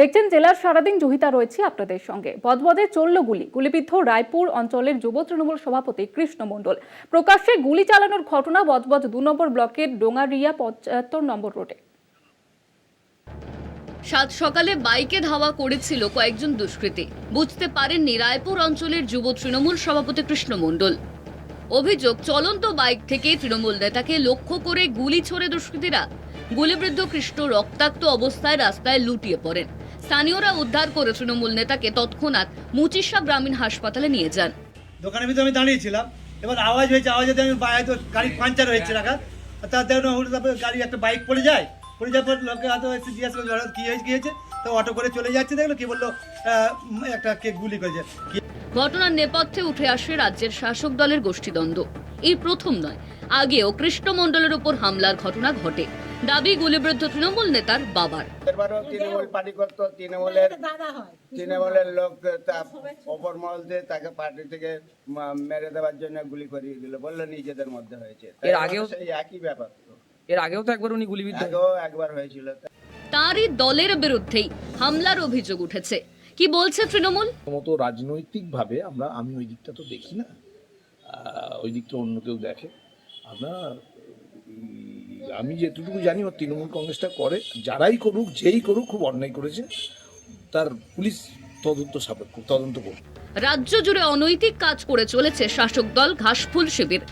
দেখছেন, জেলার সারাদিন জহিতা রয়েছে আপনাদের সঙ্গে। বদবদে চলল গুলি। গুলিবিদ্ধ রায়পুর অঞ্চলের যুব তৃণমূল সভাপতি কৃষ্ণ মণ্ডল। প্রকাশ্যে গুলি চালানোর ঘটনা বজবজ দু নম্বর ব্লকের ডোঙারিয়া পঁচাত্তর নম্বর রোডে। সাত সকালে বাইকে ধাওয়া করেছিল কয়েকজন দুষ্কৃতী। বুঝতে পারেননি রায়পুর অঞ্চলের যুব তৃণমূল সভাপতি কৃষ্ণ মণ্ডল। অভিযোগ, চলন্ত বাইক থেকে তৃণমূল নেতাকে লক্ষ্য করে গুলি ছোড়ে দুষ্কৃতীরা। গুলিবৃদ্ধ কৃষ্ণ রক্তাক্ত অবস্থায় রাস্তায় লুটিয়ে পড়েন। স্থানীয়রা উদ্ধার করে তৃণমূল নেতাকে তৎক্ষণাৎ মুচিশা গ্রামীণ হাসপাতালে নিয়ে যান। দোকানের ভিতরে আমি দাঁড়িয়েছিলাম। এবার আওয়াজ হয়েছে আওয়াজ আওয়াজে আমি হয়তো গাড়ি পাঞ্চার হয়েছে রাখা তার দেখুন তারপরে গাড়ি একটা বাইক পড়ে যায়। পড়ে যাওয়ার পর লোকে হয়তো এসে জিজ্ঞাসা করছে হঠাৎ কী হয়েছে কী হয়েছে? তো অটো করে চলে যাচ্ছে দেখল কি বলল একটা কে গুলি করেছে। ঘটনার নেপথ্যে উঠে আসে রাজ্যের শাসক দলের গোষ্ঠীদ্বন্দ্ব। এই প্রথম নয় আগেও কৃষ্ণ মণ্ডলের উপর হামলার ঘটনা ঘটে। দাবি গুলিবৃদ্ধ তৃণমূল নেতার বাবার। তৃণমূল পার্টি করতো তৃণমূলের তৃণমূলের লোক অপর মহল দিয়ে তাকে পার্টি থেকে মেরে দেওয়ার জন্য গুলি করিয়ে দিল বলল নিজেদের মধ্যে হয়েছে। এর আগেও- একই ব্যাপার এর আগেও তো একবার উনি গুলিবিদ্ধ একবার হয়েছিল। তারই দলের বিরুদ্ধেই হামলার অভিযোগ উঠেছে। কি বলছে তৃণমূল? মতো রাজনৈতিকভাবে আমরা আমি ওই দিকটা তো দেখি না। আহ, ওই দিকটা অন্য কেউ দেখে। আমরা আমি যেটুকু জানি ও তৃণমূল কংগ্রেসটা করে। যারাই করুক যেই করুক খুব অন্যায় করেছে। তার পুলিশ তদন্ত সাপেক্ষ তদন্ত করুক। রাজ্য জুড়ে অনৈতিক কাজ করে চলেছে শাসক দল ঘাসফুল শিবির।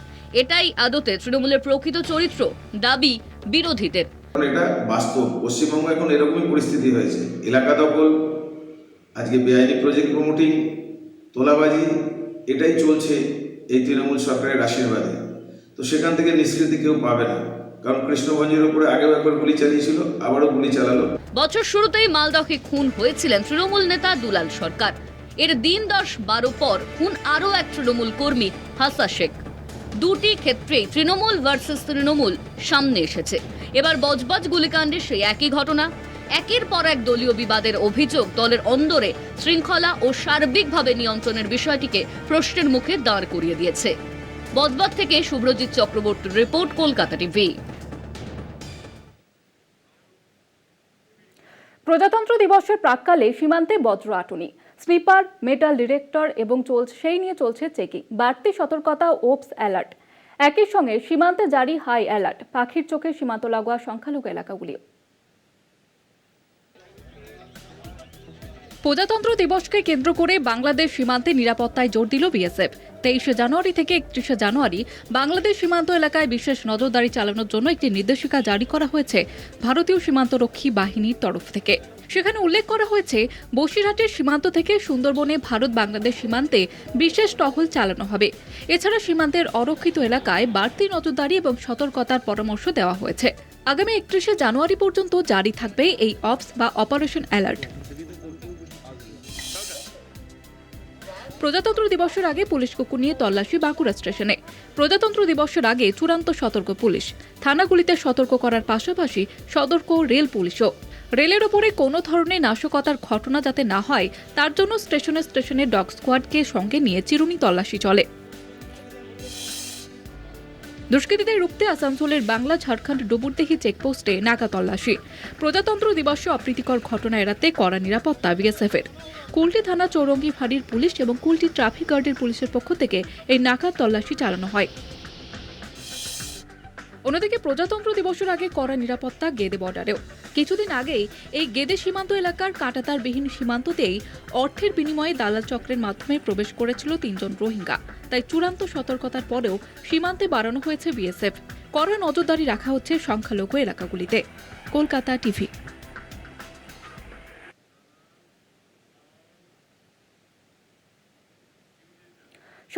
এটাই আদতে তৃণমূলের প্রকৃত চরিত্র দাবি বিরোধীদের। এটা বাস্তব। পশ্চিমবঙ্গ এখন এরকমই পরিস্থিতি হয়েছে। এলাকা দখল আজকে বেআইনি প্রজেক্ট প্রমোটিং তোলাবাজি এটাই চলছে এই তৃণমূল সরকারের আশীর্বাদে। তো সেখান থেকে নিষ্কৃতি কেউ পাবে না। কারণ কৃষ্ণগঞ্জের উপরে আগেও একবার গুলি চালিয়েছিল, আবারও গুলি চালালো। বছর শুরুতেই মালদহে খুন হয়েছিলেন তৃণমূল নেতা দুলাল সরকার। এর দিন দশ বারো পর খুন আরও এক তৃণমূল কর্মী, হাসা শেখ। দুটি ক্ষেত্রেই তৃণমূল ভার্সেস তৃণমূল সামনে এসেছে। এবার বজবজ গুলিকাণ্ডে সেই একই ঘটনা। একের পর এক দলীয় বিবাদের অভিযোগ দলের অন্দরে শৃঙ্খলা ও সার্বিকভাবে নিয়ন্ত্রণের বিষয়টিকে প্রশ্নের মুখে দাঁড় করিয়ে দিয়েছে। বজবজ থেকে শুভ্রজিৎ চক্রবর্তীর রিপোর্ট, কলকাতা টিভি। প্রজাতন্ত্র দিবসের প্রাককালে সীমান্তে বজ্র আটুনি। স্নিপার মেটাল ডিরেক্টর এবং চলছে, সেই নিয়ে চলছে চেকিং। বাড়তি সতর্কতা, ওপস অ্যালার্ট। একই সঙ্গে সীমান্তে জারি হাই অ্যালার্ট। পাখির চোখে সীমান্ত লাগোয়া সংখ্যালঘু এলাকাগুলিও। প্রজাতন্ত্র দিবসকে কেন্দ্র করে বাংলাদেশ সীমান্তে নিরাপত্তায় জোর দিল বিএসএফ। তেইশে জানুয়ারি থেকে একত্রিশে জানুয়ারি বাংলাদেশ সীমান্ত এলাকায় বিশেষ নজরদারি চালানোর জন্য একটি নির্দেশিকা জারি করা হয়েছে ভারতীয় সীমান্তরক্ষী বাহিনীর তরফ থেকে। সেখানে উল্লেখ করা হয়েছে, বসিরহাটের সীমান্ত থেকে সুন্দরবনে ভারত বাংলাদেশ সীমান্তে বিশেষ টহল চালানো হবে। এছাড়া সীমান্তের অরক্ষিত এলাকায় বাড়তি নজরদারি এবং সতর্কতার পরামর্শ দেওয়া হয়েছে। আগামী একত্রিশে জানুয়ারি পর্যন্ত জারি থাকবে এই অপস বা অপারেশন অ্যালার্ট। প্রজাতন্ত্র দিবসের আগে পুলিশ কুকুর নিয়ে তল্লাশি বাঁকুড়া স্টেশনে। প্রজাতন্ত্র দিবসের আগে চূড়ান্ত সতর্ক পুলিশ। থানাগুলিতে সতর্ক করার পাশাপাশি সতর্ক রেল পুলিশও। রেলের ওপরে কোনো ধরনের নাশকতার ঘটনা যাতে না হয়, তার জন্য স্টেশনে স্টেশনে ডগ স্কোয়াডকে সঙ্গে নিয়ে চিরুনি তল্লাশি চলে। দুষ্কৃতীদের রুখতে আসানসোলের বাংলা ঝাড়খণ্ড ডুবুরদেহি চেকপোস্টে নাকা তল্লাশি। প্রজাতন্ত্র দিবসে অপ্রীতিকর ঘটনা এড়াতে কড়া নিরাপত্তা বিএসএফের। কুলটি থানা চৌরঙ্গি ফাঁড়ির পুলিশ এবং কুলটি ট্রাফিক গার্ডের পুলিশের পক্ষ থেকে এই নাকা তল্লাশি চালানো হয়। অন্যদিকে প্রজাতন্ত্র দিবসের আগে কড়া নিরাপত্তা গেদে বর্ডারেও। কিছুদিন আগেই এই গেদে সীমান্ত এলাকার কাটাতারবিহীন সীমান্ততেই অর্থের বিনিময়ে দালাল চক্রের মাধ্যমে প্রবেশ করেছিল তিনজন রোহিঙ্গা। তাই চূড়ান্ত সতর্কতার পরেও সীমান্তে বাড়ানো হয়েছে বিএসএফ। কড়া নজরদারি রাখা হচ্ছে সংখ্যালঘু এলাকাগুলিতে। কলকাতা টিভি।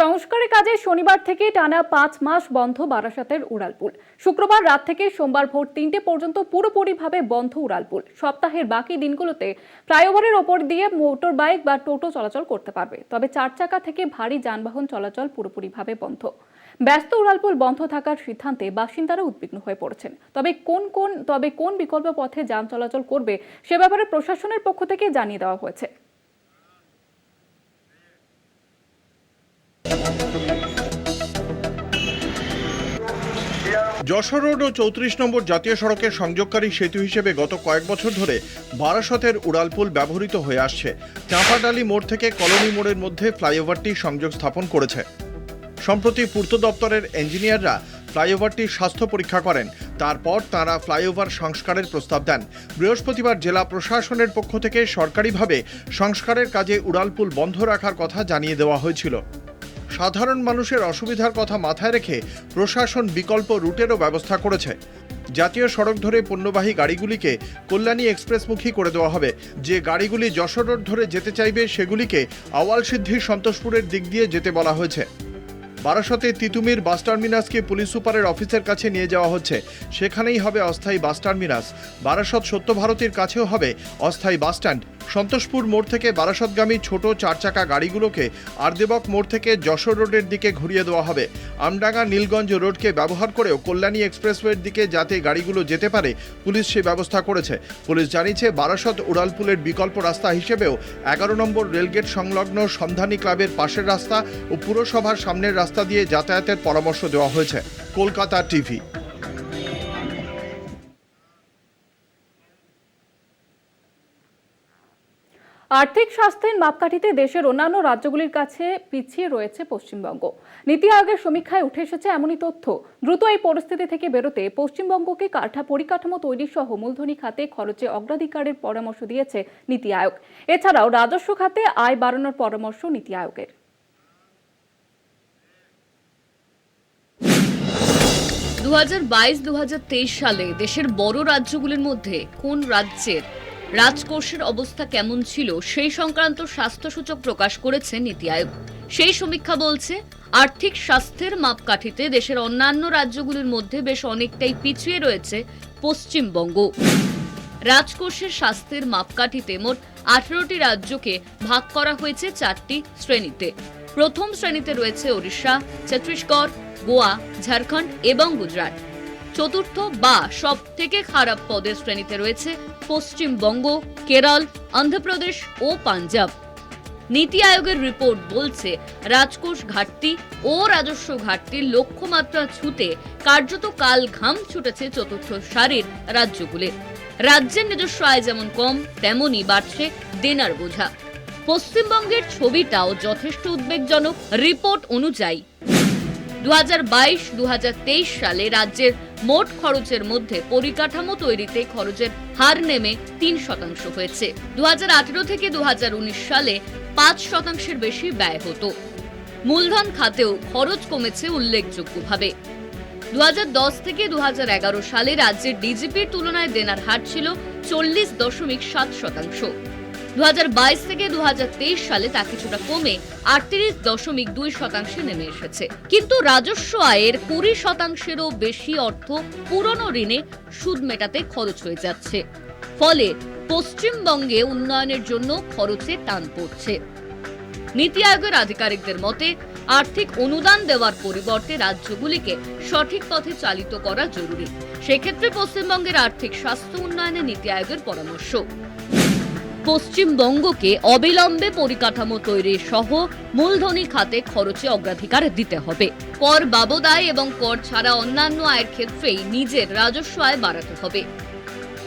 সংস্কারের কাজে শনিবার থেকে টানা পাঁচ মাস বন্ধ বারাসাতের উড়ালপুল। শুক্রবার রাত থেকে সোমবার ভোর তিনটে পর্যন্ত পুরোপুরিভাবে বন্ধ উড়ালপুল। সপ্তাহের বাকি দিনগুলোতে ফ্লাইওভারের ওপর দিয়ে মোটর বাইক বা টোটো চলাচল করতে পারবে। তবে চার চাকা থেকে ভারী যানবাহন চলাচল পুরোপুরিভাবে বন্ধ। ব্যস্ত উড়ালপুল বন্ধ থাকার সিদ্ধান্তে বাসিন্দারা উদ্বিগ্ন হয়ে পড়েছেন। তবে কোন কোন, তবে কোন বিকল্প পথে যান চলাচল করবে সে ব্যাপারে প্রশাসনের পক্ষ থেকে জানিয়ে দেওয়া হয়েছে। যশোর রোড ও চৌত্রিশ নম্বর জাতীয় সড়কের সংযোগকারী সেতু হিসেবে গত কয়েক বছর ধরে বারাসতের উড়ালপুল ব্যবহৃত হয়ে আসছে। চাঁপাডালি মোড় থেকে কলোনি মোড়ের মধ্যে ফ্লাইওভারটি সংযোগ স্থাপন করেছে। সম্প্রতি পূর্ত দপ্তরের ইঞ্জিনিয়াররা ফ্লাইওভারটির স্বাস্থ্য পরীক্ষা করেন। তারপর তারা ফ্লাইওভার সংস্কারের প্রস্তাব দেন। বৃহস্পতিবার জেলা প্রশাসনের পক্ষ থেকে সরকারিভাবে সংস্কারের কাজে উড়ালপুল বন্ধ রাখার কথা জানিয়ে দেওয়া হয়েছিল। সাধারণ মানুষের অসুবিধার কথা মাথায় রেখে প্রশাসন বিকল্প রুটেরও ব্যবস্থা করেছে। জাতীয় সড়ক ধরে পণ্যবাহী গাড়িগুলিকে কল্যাণী এক্সপ্রেসমুখী করে দেওয়া হবে। যে গাড়িগুলি যশোর রোড ধরে যেতে চাইবে, সেগুলিকে আওয়াল সিদ্ধি সন্তোষপুরের দিক দিয়ে যেতে বলা হয়েছে। বারাসতে তিতুমির বাস টার্মিনাসকে পুলিশ সুপারের অফিসের কাছে নিয়ে যাওয়া হচ্ছে। সেখানেই হবে অস্থায়ী বাস টার্মিনাস। বারাসত সত্যভারতীর কাছেও হবে অস্থায়ী বাস স্ট্যান্ড। সন্তোষপুর মোড় থেকে বারাসতগামী ছোট চার চাকা গাড়িগুলোকে আরদেবক মোড় থেকে যশোর রোডের দিকে ঘুরিয়ে দেওয়া হবে। আমডাঙ্গা নীলগঞ্জ রোডকে ব্যবহার করেও কল্যাণী এক্সপ্রেসওয়ের দিকে যাতে গাড়িগুলো যেতে পারে, পুলিশ সে ব্যবস্থা করেছে। পুলিশ জানিয়েছে, বারাসত উড়ালপুলের বিকল্প রাস্তা হিসেবেও এগারো নম্বর রেলগেট সংলগ্ন সন্ধানী ক্লাবের পাশের রাস্তা ও পুরসভার সামনের রাস্তা দিয়ে যাতায়াতের পরামর্শ দেওয়া হয়েছে। কলকাতা টিভি আর্থিক স্বাস্থ্যের মাপকাঠিতে দেশের অন্যান্য রাজ্যগুলির কাছে পিছিয়ে রয়েছে পশ্চিমবঙ্গ। নীতি আয়োগের সমীক্ষায় উঠে এসেছে এমনই তথ্য। দ্রুত এই পরিস্থিতি থেকে বেরোতে পশ্চিমবঙ্গকে কাঠা পরিকাঠামো তৈরি সহ মূলধনী খাতে খরচে অগ্রাধিকারের পরামর্শ দিয়েছে নীতি আয়োগ। এছাড়াও রাজস্ব খাতে আয় বাড়ানোর পরামর্শ নীতি আয়োগের। দু হাজার সালে দেশের বড় রাজ্যগুলির মধ্যে কোন রাজ্যের রাজকোষের অবস্থা কেমন ছিল সেই সংক্রান্ত স্বাস্থ্যসূচক প্রকাশ করেছে নীতি আয়োগ। সেই সমীক্ষা বলছে, আর্থিক স্বাস্থ্যের মাপকাঠিতে দেশের অন্যান্য রাজ্যগুলির মধ্যে বেশ অনেকটাই পিছিয়ে রয়েছে পশ্চিমবঙ্গ। রাজকোষের স্বাস্থ্যের মাপকাঠিতে মোট আঠেরোটি রাজ্যকে ভাগ করা হয়েছে চারটি শ্রেণীতে। প্রথম শ্রেণীতে রয়েছে ওড়িশা, ছত্তিশগড়, গোয়া, ঝাড়খণ্ড এবং গুজরাট। চতুর্থ বা সব থেকে খারাপ পদের শ্রেণীতে রয়েছে পশ্চিমবঙ্গ, কেরল, অন্ধ্রপ্রদেশ ও পাঞ্জাব। নীতি আয়োগের রিপোর্ট বলছে, রাজকোষ ঘাটতি ও রাজস্ব ঘাটতির লক্ষ্যমাত্রা ছুতে কার্যত কাল ঘাম ছুটেছে চতুর্থ সারির রাজ্যগুলির রাজ্যের নিজস্ব আয় যেমন কম তেমনই বাড়ছে দেনার বোঝা। পশ্চিমবঙ্গের ছবিটাও যথেষ্ট উদ্বেগজনক। রিপোর্ট অনুযায়ী দু হাজার বাইশ দু সালে রাজ্যের মোট খরচের মধ্যে পরিকাঠামো তৈরিতে খরচের হার নেমে তিন শতাংশ হয়েছে। দু হাজার আঠেরো থেকে দু সালে পাঁচ শতাংশের বেশি ব্যয় হতো। মূলধন খাতেও খরচ কমেছে উল্লেখযোগ্যভাবে। দু হাজার দশ থেকে দু হাজার এগারো সালে রাজ্যের ডিজিপির তুলনায় দেনার হার ছিল চল্লিশ দশমিক সাত শতাংশ। দু হাজার বাইশ থেকে দু হাজার তেইশ সালে তা কিছুটা কমে আটত্রিশ দশমিক দুই শতাংশে নেমে এসেছে। কিন্তু রাজস্ব আয়ের কুড়ি শতাংশেরও বেশি অর্থ পুরনো ঋণে সুদ মেটাতে খরচ হয়ে যাচ্ছে। ফলে পশ্চিমবঙ্গে উন্নয়নের জন্য খরচে টান পড়ছে। নীতি আয়োগের আধিকারিকদের মতে, আর্থিক অনুদান দেওয়ার পরিবর্তে রাজ্যগুলিকে সঠিক পথে চালিত করা জরুরি। সেক্ষেত্রে পশ্চিমবঙ্গের আর্থিক স্বাস্থ্য উন্নয়নে নীতি আয়োগের পরামর্শ। পশ্চিমবঙ্গকে অবিলম্বে পরিকাঠামো তৈরি সহ মূলধনী খাতে খরচে অগ্রাধিকার দিতে হবে। কর বাবদায় এবং কর ছাড়া অন্যান্য আয়ের ক্ষেত্রেই নিজের রাজস্ব আয় বাড়াতে হবে।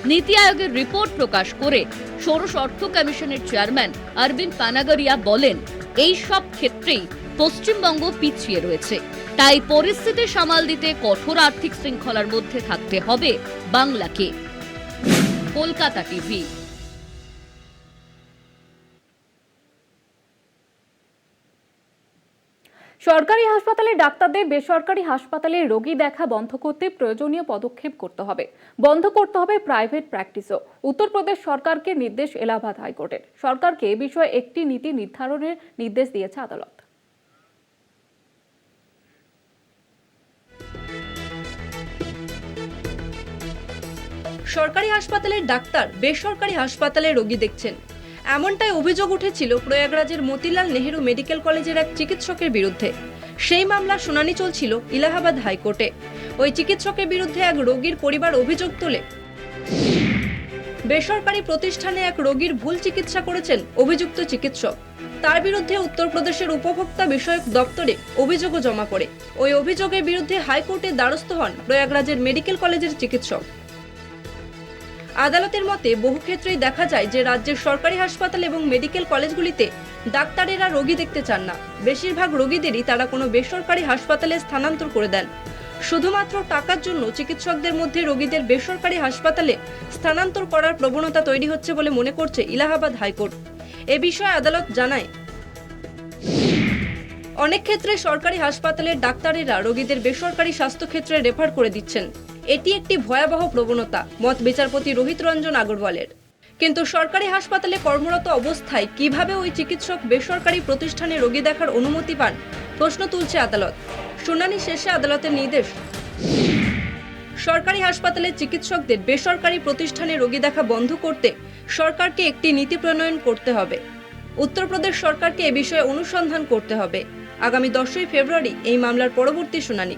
নীতি আয়োগের রিপোর্ট প্রকাশ করে ষোড়শ অর্থ কমিশনের চেয়ারম্যান অরবিন্দ পানাগরিয়া বলেন, এই সব ক্ষেত্রেই পশ্চিমবঙ্গ পিছিয়ে রয়েছে। তাই পরিস্থিতি সামাল দিতে কঠোর আর্থিক শৃঙ্খলার মধ্যে থাকতে হবে বাংলাকে। কলকাতা টিভি সরকারি হাসপাতালে ডাক্তারদের বেসরকারি হাসপাতালে রোগী দেখা বন্ধ করতে প্রয়োজনীয় পদক্ষেপ করতে হবে। বন্ধ করতে হবে প্রাইভেট প্র্যাকটিসও। উত্তরপ্রদেশ সরকারকে নির্দেশ এলাহাবাদ হাইকোর্টের। সরকারকে এ বিষয়ে একটি নীতি নির্ধারণের নির্দেশ দিয়েছে আদালত। সরকারি হাসপাতালের ডাক্তার বেসরকারি হাসপাতালে রোগী দেখছেন। এমনটাই অভিযোগ উঠেছিল প্রয়াগরাজের মতিলাল নেহেরু মেডিকেল কলেজের এক চিকিৎসকের বিরুদ্ধে। সেই মামলার শুনানি চলছিল ইলাহাবাদ হাইকোর্টে। ওই চিকিৎসকের বিরুদ্ধে এক রোগীর পরিবার অভিযোগ তোলে। বেসরকারি প্রতিষ্ঠানে এক রোগীর ভুল চিকিৎসা করেছেন অভিযুক্ত চিকিৎসক। তার বিরুদ্ধে উত্তরপ্রদেশের উপভোক্তা বিষয়ক দপ্তরে অভিযোগও জমা পড়ে। ওই অভিযোগের বিরুদ্ধে হাইকোর্টের দ্বারস্থ হন প্রয়াগরাজের মেডিকেল কলেজের চিকিৎসক। আদালতের মতে বহু ক্ষেত্রেই দেখা যায় যে রাজ্যের সরকারি হাসপাতাল এবং মেডিকেল কলেজগুলিতে ডাক্তারেরা রোগী দেখতে চান না। বেশিরভাগ রোগীদেরই তারা কোনো বেসরকারি হাসপাতালে স্থানান্তর করে দেন। শুধুমাত্র টাকার জন্য চিকিৎসকদের মধ্যে রোগীদের বেসরকারি হাসপাতালে স্থানান্তর করার প্রবণতা তৈরি হচ্ছে বলে মনে করছে ইলাহাবাদ হাইকোর্ট। এ বিষয়ে আদালত জানায় অনেক ক্ষেত্রে সরকারি হাসপাতালের ডাক্তারেরা রোগীদের বেসরকারি স্বাস্থ্যক্ষেত্রে রেফার করে দিচ্ছেন। এটি একটি ভয়াবহ প্রবণতা, মত বিচারপতি রোহিত রঞ্জন আগরওয়ালের। কিন্তু সরকারি হাসপাতালে কর্মরত অবস্থায় কীভাবে ওই চিকিৎসক বেসরকারি প্রতিষ্ঠানে রোগী দেখার অনুমতি পান, প্রশ্ন তুলছে আদালত। শুনানি শেষে আদালতের নির্দেশ। সরকারি হাসপাতালের চিকিৎসকদের বেসরকারি প্রতিষ্ঠানে রোগী দেখা বন্ধ করতে সরকারকে একটি নীতি প্রণয়ন করতে হবে। উত্তরপ্রদেশ সরকারকে এ বিষয়ে অনুসন্ধান করতে হবে। আগামী দশই ফেব্রুয়ারি এই মামলার পরবর্তী শুনানি।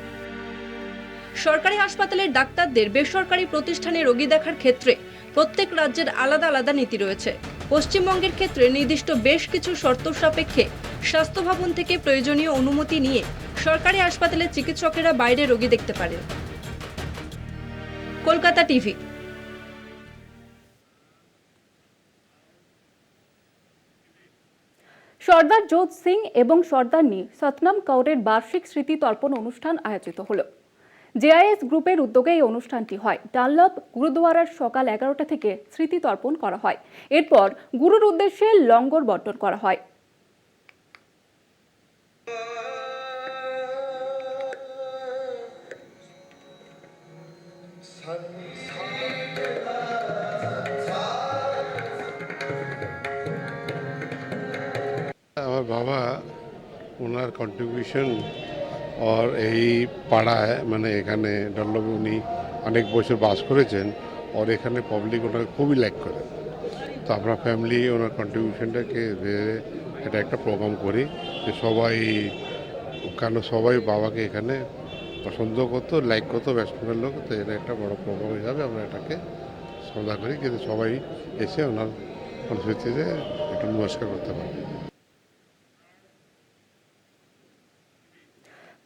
সরকারি হাসপাতালের ডাক্তারদের বেসরকারি প্রতিষ্ঠানে রোগী দেখার ক্ষেত্রে প্রত্যেক রাজ্যের আলাদা আলাদা নীতি রয়েছে। পশ্চিমবঙ্গের ক্ষেত্রে নির্দিষ্ট বেশ কিছু শর্ত সাপেক্ষে স্বাস্থ্য ভবন থেকে প্রয়োজনীয় অনুমতি নিয়ে সরকারি হাসপাতালের চিকিৎসকেরা বাইরে রোগী দেখতে পারেন। কলকাতা টিভি সর্দার জোধ সিং এবং সর্দারনি সতনাম কৌরের বার্ষিক স্মৃতি তর্পণ অনুষ্ঠান আয়োজিত হল। জেআইএস গ্রুপের উদ্যোগে এই অনুষ্ঠানটি হয়। ডানলপ গুরুদুয়ারার সকাল এগারোটা থেকে স্মৃতি তর্পণ করা হয়। এরপর গুরুর উদ্দেশ্যে লঙ্গর বন্টন করা হয়। কন্ট্রিবিউশন আর এই পাড়ায় মানে এখানে ডল্লভে উনি অনেক বছর বাস করেছেন ওর এখানে পাবলিক ওনাকে খুবই লাইক করে। তো আমরা ফ্যামিলি ওনার কন্ট্রিবিউশনটাকে এটা একটা প্রোগ্রাম করি যে সবাই, কেন সবাই বাবাকে এখানে পছন্দ করতো লাইক করতো ওয়েস্ট লোক তো এটা একটা বড় প্রোগ্রাম হিসাবে আমরা এটাকে সদা করি। কিন্তু সবাই এসে ওনার সংস্কৃতিতে একটু নমস্কার করতে পারে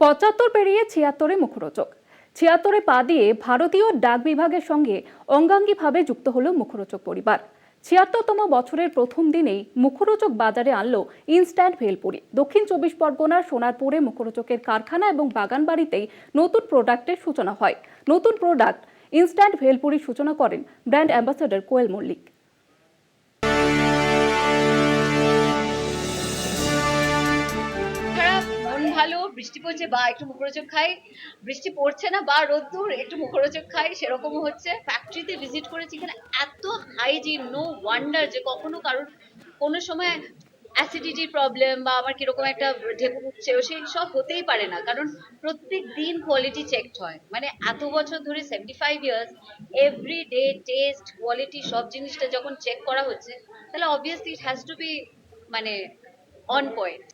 পঁচাত্তর পেরিয়ে ছিয়াত্তরে মুখরোচক। ছিয়াত্তরে পা দিয়ে ভারতীয় ডাক বিভাগের সঙ্গে অঙ্গাঙ্গিভাবে যুক্ত হলো মুখরোচক পরিবার। ছিয়াত্তরতম বছরের প্রথম দিনেই মুখরোচক বাজারে আনলো ইনস্ট্যান্ট ভেলপুরি। দক্ষিণ চব্বিশ পরগনার সোনারপুরে মুখরোচকের কারখানা এবং বাগান বাড়িতেই নতুন প্রোডাক্টের সূচনা হয়। নতুন প্রোডাক্ট ইনস্ট্যান্ট ভেলপুরির সূচনা করেন ব্র্যান্ড অ্যাম্বাসাডর কোয়েল মল্লিক। ভালো, বৃষ্টি পড়ছে, বা একটু মুখরোচক খাই। বৃষ্টি পড়ছে না, বা রোদ্দুর, একটু মুখরোচক খাই, সেরকমও হচ্ছে। ফ্যাক্টরিতে ভিজিট করেছি এখানে এত হাইজিন নো ওয়ান্ডার যে কখনো কারোর কোনো সময় অ্যাসিডিটির প্রবলেম বা আমার কীরকম একটা ঢেকু উঠছে, সেই সব হতেই পারে না। কারণ প্রত্যেক দিন কোয়ালিটি চেকড হয়। মানে এত বছর ধরে seventy five years every day test quality সব জিনিসটা যখন চেক করা হচ্ছে, তাহলে obviously it has to be মানে অন পয়েন্ট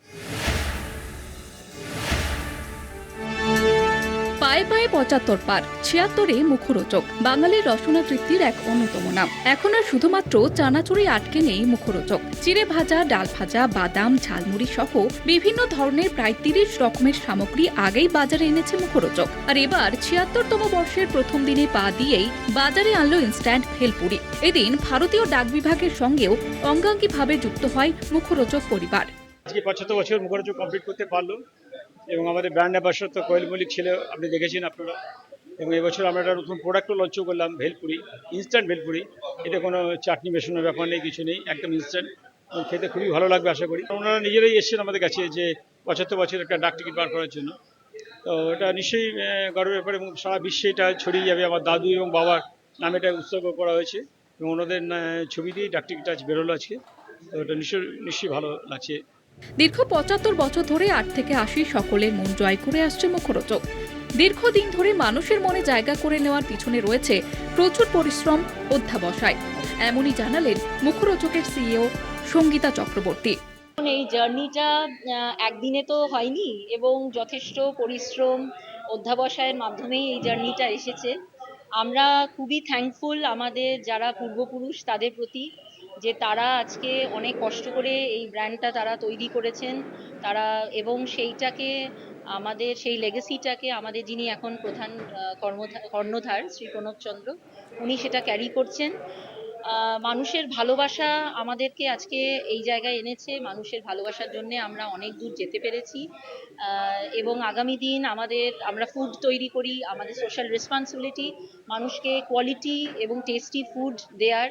পায়ে পায়ে পঁচাত্তর পার, ছিয়াত্তরে মুখরোচক। বাঙালির রসনা তৃপ্তির এক অন্যতম নাম। এখন আর শুধুমাত্র চানাচুরি আটকে নেই মুখরোচক। চিড়ে ভাজা, ডাল ভাজা, বাদাম, ঝালমুড়ি সহ বিভিন্ন ধরনের প্রায় তিরিশ রকমের সামগ্রী আগেই বাজারে এনেছে মুখরোচক। আর এবার ছিয়াত্তরতম বর্ষের প্রথম দিনে পা দিয়েই বাজারে আনলো ইনস্ট্যান্ট ভেলপুরি এদিন ভারতীয় ডাক বিভাগের সঙ্গেও অঙ্গাঙ্গিভাবে যুক্ত হয় মুখরোচক পরিবার। আজকে পঁচাত্তর বছর মুখরোচক কমপ্লিট করতে পারল। এবং আমাদের ব্র্যান্ড অ্যাম্বাসাডার তো কোয়েল মল্লিক ছিল, আপনি দেখেছেন আপনারা। এবং এবছর আমরা একটা নতুন প্রোডাক্টও লঞ্চ করলাম, ভেলপুরি ইনস্ট্যান্ট ভেলপুরি। এটা কোনো চাটনি মেশানোর ব্যাপার নেই, কিছু নেই, একদম ইনস্ট্যান্ট খেতে খুবই ভালো লাগবে, আশা করি। ওনারা নিজেরাই এসেছেন আমাদের কাছে যে পঁচাত্তর বছর একটা ডাক টিকিট বার করার জন্য। তো এটা নিশ্চয়ই গর্বের ব্যাপার এবং সারা বিশ্বে এটা ছড়িয়ে যাবে। আমার দাদু এবং বাবার নামে এটা উৎসর্গ করা হয়েছে। এবং ওনাদের ছবি দিয়েই ডাক টিকিট আজ বেরোলো আজকে। তো এটা নিশ্চয়ই নিশ্চয়ই ভালো লাগছে। দীর্ঘ পঁচাত্তর বছর ধরে আট থেকে আশি সকলের মন জয় করে আসছে মুখরোচক। দীর্ঘদিন ধরে মানুষের মনে জায়গা করে নেওয়ার পিছনে রয়েছে প্রচুর পরিশ্রম, অধ্যাবসায়। এমনই জানালেন মুখরোচকের সিইও সঙ্গীতা চক্রবর্তী। এই জার্নিটা একদিনে তো হয়নি এবং যথেষ্ট পরিশ্রম, অধ্যাবসায়ের মাধ্যমেই এই জার্নিটা এসেছে। আমরা খুবই থ্যাঙ্কফুল আমাদের যারা পূর্বপুরুষ তাদের প্রতি। যে তারা আজকে অনেক কষ্ট করে এই ব্র্যান্ডটা তারা তৈরি করেছেন। তারা এবং সেইটাকে আমাদের, সেই লেগেসিটাকে আমাদের যিনি এখন প্রধান কর্ণধার শ্রী প্রণবচন্দ্র উনি সেটা ক্যারি করছেন। মানুষের ভালোবাসা আমাদেরকে আজকে এই জায়গায় এনেছে। মানুষের ভালোবাসার জন্য আমরা অনেক দূর যেতে পেরেছি। এবং আগামী দিন আমাদের, আমরা ফুড তৈরি করি, আমাদের সোশ্যাল রেসপন্সিবিলিটি মানুষকে কোয়ালিটি এবং টেস্টি ফুড দেওয়ার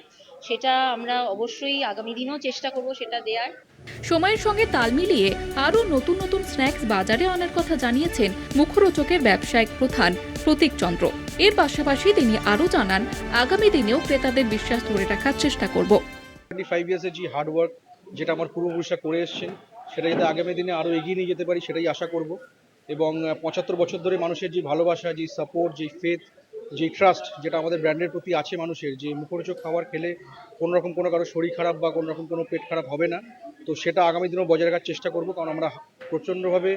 সেটা আমরা অবশ্যই আগামী দিনেও চেষ্টা করব সেটা দেওয়ার সময়ের সঙ্গে তাল মিলিয়ে আরও নতুন নতুন স্ন্যাক্স বাজারে আনার কথা জানিয়েছেন মুখরোচকের ব্যবসায়িক প্রধান প্রতীক চন্দ্র। এর পাশাপাশি তিনি আরও জানান আগামী দিনেও ক্রেতাদের বিশ্বাস ধরে রাখার চেষ্টা করব। ফাইভ ইয়ার্সের যে হার্ড ওয়ার্ক যেটা আমার পূর্বপুরুষরা করে এসছেন সেটা যাতে আগামী দিনে আরও এগিয়ে নিয়ে যেতে পারি সেটাই আশা করব। এবং পঁচাত্তর বছর ধরে মানুষের যে ভালোবাসা যে সাপোর্ট যে ফেথ যে ট্রাস্ট যেটা আমাদের ব্র্যান্ডের প্রতি আছে মানুষের, যে মুখরোচক খাবার খেলে কোনো রকম কোনো কারও শরীর খারাপ বা কোনো রকম কোনো পেট খারাপ হবে না, তো সেটা আগামী দিনেও বজায় রাখার চেষ্টা করব, কারণ আমরা প্রচণ্ডভাবে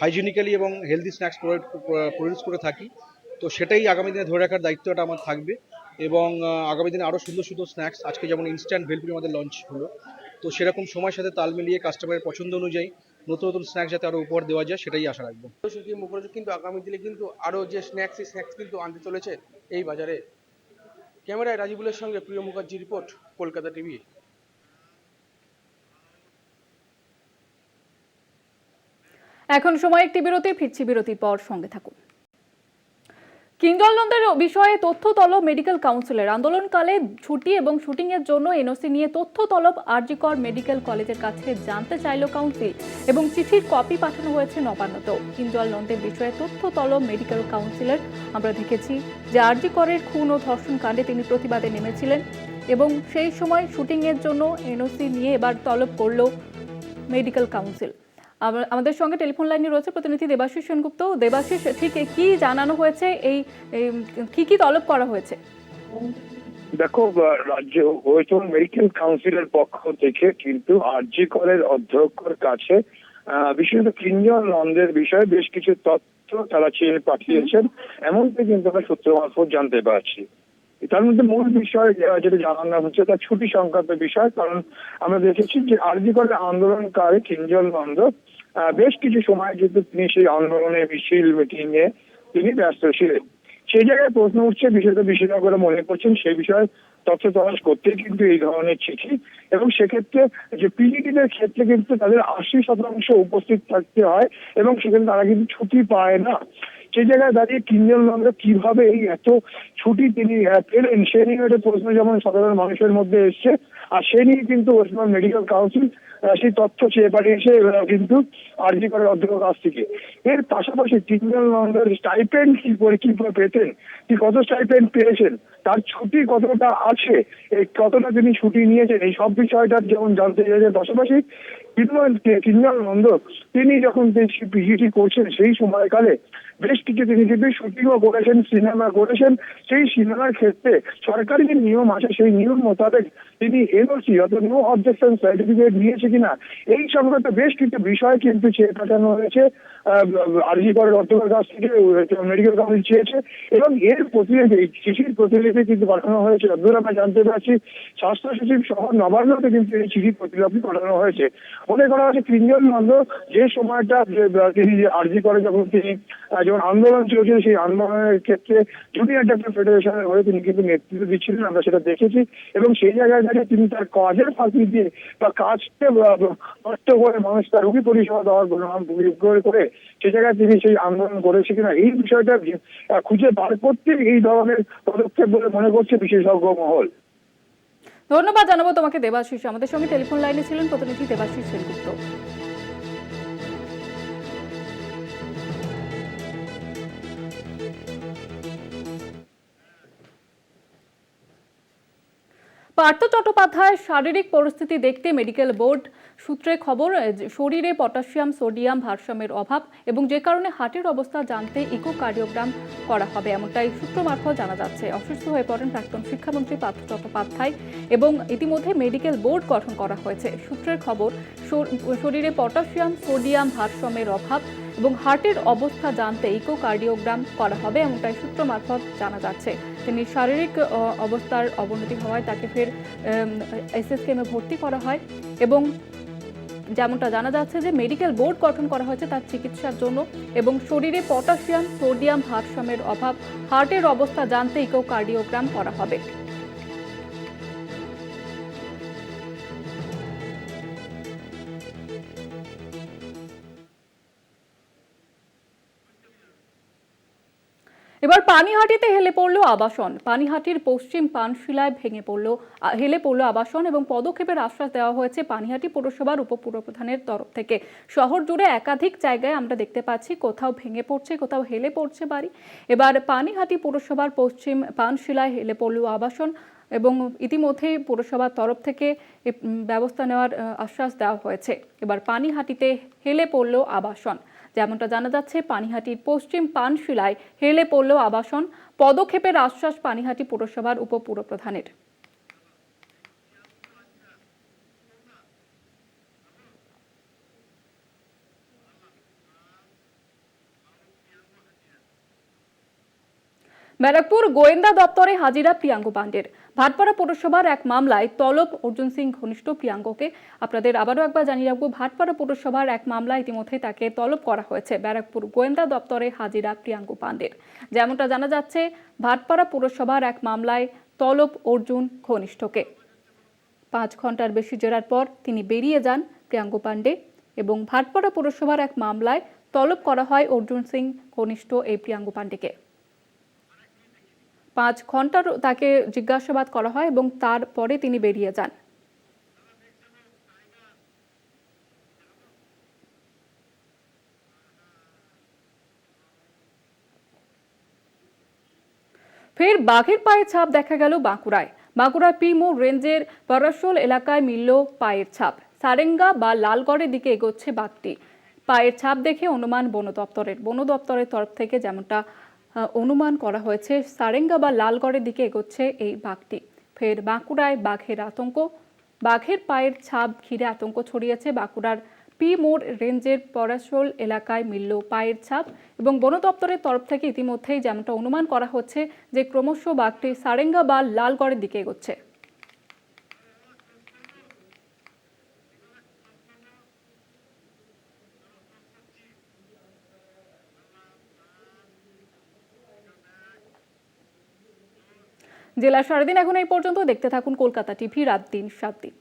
হাইজিনিক্যালি এবং হেলদি স্ন্যাক্স প্রডিউস করে থাকি, তো সেটাই আগামী দিনে ধরে রাখার দায়িত্বটা আমার থাকবে এবং আগামী দিনে আরও সুন্দর সুন্দর স্ন্যাক্স আজকে যেমন ইনস্ট্যান্ট ভেলপুরি আমাদের লঞ্চ হলো, তো সেরকম সময়ের সাথে তাল মিলিয়ে কাস্টমারের পছন্দ অনুযায়ী নতুন নতুন স্ন্যাক্স যাতে আরও উপহার দেওয়া যায় সেটাই আশা রাখব। শুধু মুখরোচক কিন্তু আগামী দিনে কিন্তু আরও যে স্ন্যাক্স সেই স্ন্যাক্স কিন্তু আনতে চলেছে এই বাজারে। ক্যামেরায় রাজিবুলের সঙ্গে প্রিয় মুখার্জি রিপোর্ট কলকাতা টিভি এখন সময় একটি বিরতি ফিরছি বিরতির পর সঙ্গে থাকুন। কিঞ্জল নন্দের বিষয়ে তথ্য তলব মেডিকেল কাউন্সিলের। আন্দোলনকালে ছুটি এবং শুটিংয়ের জন্য এনওসি নিয়ে তথ্য তলব আরজিকর মেডিকেল কলেজের কাছে জানতে চাইল কাউন্সিল এবং চিঠির কপি পাঠানো হয়েছে নবান্নতেও কিঞ্জল বিষয়ে তথ্য তলব মেডিকেল কাউন্সিলের আমরা দেখেছি যে আরজিকরের খুন ও ধর্ষণ কাণ্ডে তিনি প্রতিবাদে নেমেছিলেন এবং সেই সময় শুটিংয়ের জন্য এনওসি নিয়ে এবার তলব করল মেডিকেল কাউন্সিল। আমাদের সঙ্গে টেলিফোন লাইনে রয়েছে প্রতিনিধি দেবাশিস সেনগুপ্ত। দেবাশিস, ঠিক কি জানানো হয়েছে এই কি কি তলব করা হয়েছে? দেখো রাজ্য ওয়েস্ট মেডিকেল কাউন্সিলের পক্ষ থেকে কিন্তু আরজি কলের অধ্যক্ষর কাছে বিশেষত তিনজন নন্দের বিষয়ে বেশ কিছু তথ্য তারা চেয়ে পাঠিয়েছেন। এমনকি কিন্তু আমরা সূত্র মারফত জানতে পারছি। তার মধ্যে মূল বিষয় যেটা জানানো হচ্ছে তার ছুটি সংক্রান্ত বিষয়। কারণ আমরা দেখেছি যে আরজি কলের আন্দোলনকারী তিনজন নন্দ বেশ কিছু সময় কিন্তু তিনি সেই আন্দোলনে মিছিল, মিটিং এ তিনি ব্যস্ত ছিলেন। সেই জায়গায় প্রশ্ন উঠছে, বিশেষত বিশেষজ্ঞরা মনে করছেন সেই বিষয়ে তথ্য তলাশ করতে কিন্তু এই ধরনের চিঠি এবং সেক্ষেত্রে যে পিজিটিদের ক্ষেত্রে কিন্তু তাদের আশি শতাংশ উপস্থিত থাকতে হয় এবং সেখানে তারা কিন্তু ছুটি পায় না। সেই জায়গায় দাঁড়িয়ে তিনজন আমরা কীভাবে এই এত ছুটি তিনি পেলেন সে নিয়ে একটা প্রশ্ন যেমন সাধারণ মানুষের মধ্যে এসছে, আর সে নিয়ে কিন্তু ওয়েস্টবেঙ্গল মেডিকেল কাউন্সিল সেই তথ্য চেয়ে পাঠিয়েছে কিন্তু আরজি করার অধ্যক্ষ কাছ থেকে। এর পাশাপাশি তিনজন আমাদের স্টাইপেন্ড কি করে কি করে পেতেন, কি কত স্টাইপেন্ড পেয়েছেন, তার ছুটি কতটা আছে এই কতটা তিনি ছুটি নিয়েছেন, এই সব বিষয়টা যেমন জানতে চাইছেন। পাশাপাশি তিনজন নন্দ তিনি যখন পিজিটি করছেন সেই সময়কালে বেশ কিছু তিনি কিন্তু শুটিংও করেছেন, সিনেমা করেছেন সেই সিনেমার ক্ষেত্রে সরকারি যে নিয়ম আছে, সেই নিয়ম মোতাবেক তিনি এনওসি অর্থাৎ নো অবজেকশন সার্টিফিকেট নিয়েছে কিনা, এই সংক্রান্ত বেশ কিছু বিষয় কিন্তু চেয়ে পাঠানো হয়েছে। আরজি করের অধ্যক্ষের কাছ থেকে মেডিকেল কাউন্সিল চেয়েছে এবং এর এই চিঠির প্রতিলিপি কিন্তু পাঠানো হয়েছে। যতদূর আমরা জানতে পারছি, স্বাস্থ্য সচিব সহ নবান্নতে কিন্তু এই চিঠির প্রতিলিপি পাঠানো হয়েছে। মনে করা হচ্ছে তিনজন নন্দ যে সময়টা তিনি আরজি করে যখন তিনি যখন আন্দোলন চলছিল, সেই আন্দোলনের ক্ষেত্রে জুনিয়র ডাক্তার ফেডারেশনের হয়ে তিনি কিন্তু নেতৃত্ব দিচ্ছিলেন আমরা সেটা দেখেছি এবং সেই জায়গায় দাঁড়িয়ে তিনি তার কাজের ফাঁকি দিয়ে বা কাজকে নষ্ট করে মানুষ তার রোগী পরিষেবা দেওয়ার করে করে সে জায়গায় তিনি সেই আন্দোলন করেছে কিনা, এই বিষয়টা খুঁজে বার করতে এই ধরনের পদক্ষেপ বলে মনে করছে বিশেষজ্ঞ মহল। ধন্যবাদ জানাব তোমাকে দেবাশিস। আমাদের সঙ্গে টেলিফোন লাইনে ছিলেন প্রতিনিধি দেবাশিস সেনগুপ্ত। পার্থ চট্টোপাধ্যায়ের শারীরিক পরিস্থিতি দেখতে মেডিকেল বোর্ড সূত্রে খবর শরীরে পটাশিয়াম, সোডিয়াম ভারসাম্যের অভাব এবং যে কারণে হার্টের অবস্থা জানতে ইকোকার্ডিওগ্রাম করা হবে এমনটাই সূত্র মারফত জানা যাচ্ছে। অসুস্থ হয়ে পড়েন প্রাক্তন শিক্ষামন্ত্রী পার্থ চট্টোপাধ্যায় এবং ইতিমধ্যে মেডিকেল বোর্ড গঠন করা হয়েছে। সূত্রের খবর শরীরে পটাশিয়াম, সোডিয়াম ভারসাম্যের অভাব এবং হার্টের অবস্থা জানতে ইকোকার্ডিওগ্রাম করা হবে এমনটাই সূত্র মারফত জানা যাচ্ছে। তিনি শারীরিক অবস্থার অবনতি হওয়ায় তাকে ফের এসএসকেএমে ভর্তি করা হয় এবং যেমনটা জানা যাচ্ছে যে মেডিকেল বোর্ড গঠন করা হয়েছে তার চিকিৎসার জন্য এবং শরীরে পটাশিয়াম, সোডিয়াম, ভারসাম্যের অভাব, হার্টের অবস্থা জানতে ইকোকার্ডিওগ্রাম করা হবে। এবার পানিহাটিতে হেলে পড়ল আবাসন। পানিহাটির পশ্চিম পানশিলায় ভেঙে পড়ল হেলে পড়ল আবাসন এবং পদক্ষেপের আশ্বাস দেওয়া হয়েছে পানিহাটি পৌরসভার উপপুরপ্রধানের তরফ থেকে। শহর জুড়ে একাধিক জায়গায় আমরা দেখতে পাচ্ছি কোথাও ভেঙে পড়ছে, কোথাও হেলে পড়ছে বাড়ি। এবার পানিহাটি পৌরসভার পশ্চিম পানশিলায় হেলে পড়ল আবাসন এবং ইতিমধ্যেই পৌরসভার তরফ থেকে ব্যবস্থা নেওয়ার আশ্বাস দেওয়া হয়েছে। এবার পানিহাটিতে হেলে পড়ল আবাসন। যেমনটা জানা যাচ্ছে পানিহাটির পশ্চিম পানশিলায় হেলে পড়ল আবাসন। পদক্ষেপের আশ্বাস পানিহাটি পুরসভার উপপুরপ্রধানের। ব্যারাকপুর গোয়েন্দা দপ্তরে হাজিরা প্রিয়াঙ্ক পাণ্ডের। ভাটপাড়া পৌরসভার এক মামলায় তলব অর্জুন সিং ঘনিষ্ঠ প্রিয়াঙ্ককে আপনাদের আবারও একবার জানিয়ে রাখব, ভাটপাড়া পৌরসভার এক মামলায় ইতিমধ্যে তাকে তলব করা হয়েছে ব্যারাকপুর গোয়েন্দা দপ্তরে হাজিরা প্রিয়াঙ্ক পাণ্ডের। যেমনটা জানা যাচ্ছে, ভাটপাড়া পৌরসভার এক মামলায় তলব অর্জুন ঘনিষ্ঠকে। পাঁচ ঘণ্টার বেশি জেরার পর তিনি বেরিয়ে যান প্রিয়াঙ্ক পাণ্ডে এবং ভাটপাড়া পৌরসভার এক মামলায় তলব করা হয় অর্জুন সিং ঘনিষ্ঠ এই প্রিয়াঙ্ক পাণ্ডেকে। পাঁচ ঘণ্টার তাকে জিজ্ঞাসাবাদ করা হয় এবং তারপরে তিনি বেরিয়ে যান। ফের বাঘের পায়ের ছাপ দেখা গেল বাঁকুড়ায়। বাঁকুড়ার পিমো রেঞ্জের পরাশোল এলাকায় মিলল পায়ের ছাপ। সারেঙ্গা বা লালগড়ের দিকে এগোচ্ছে বাঘটি। পায়ের ছাপ দেখে অনুমান বন দপ্তরের বন দপ্তরের তরফ থেকে যেমনটা অনুমান করা হয়েছে, সারেঙ্গা বা লালগড়ের দিকে এগোচ্ছে এই বাঘটি। ফের বাঁকুড়ায় বাঘের আতঙ্ক। বাঘের পায়ের ছাপ ঘিরে আতঙ্ক ছড়িয়েছে বাঁকুড়ার পি মোড় রেঞ্জের পরাশোল এলাকায় মিলল পায়ের ছাপ এবং বন দপ্তরের তরফ থেকে ইতিমধ্যেই যেমনটা অনুমান করা হচ্ছে যে ক্রমশ বাঘটি সারেঙ্গা বা লালগড়ের দিকে এগোচ্ছে। জেলা সারাদিন এখন এই পর্যন্ত দেখতে থাকুন কলকাতা টিভি রাত দিন সাত দিন।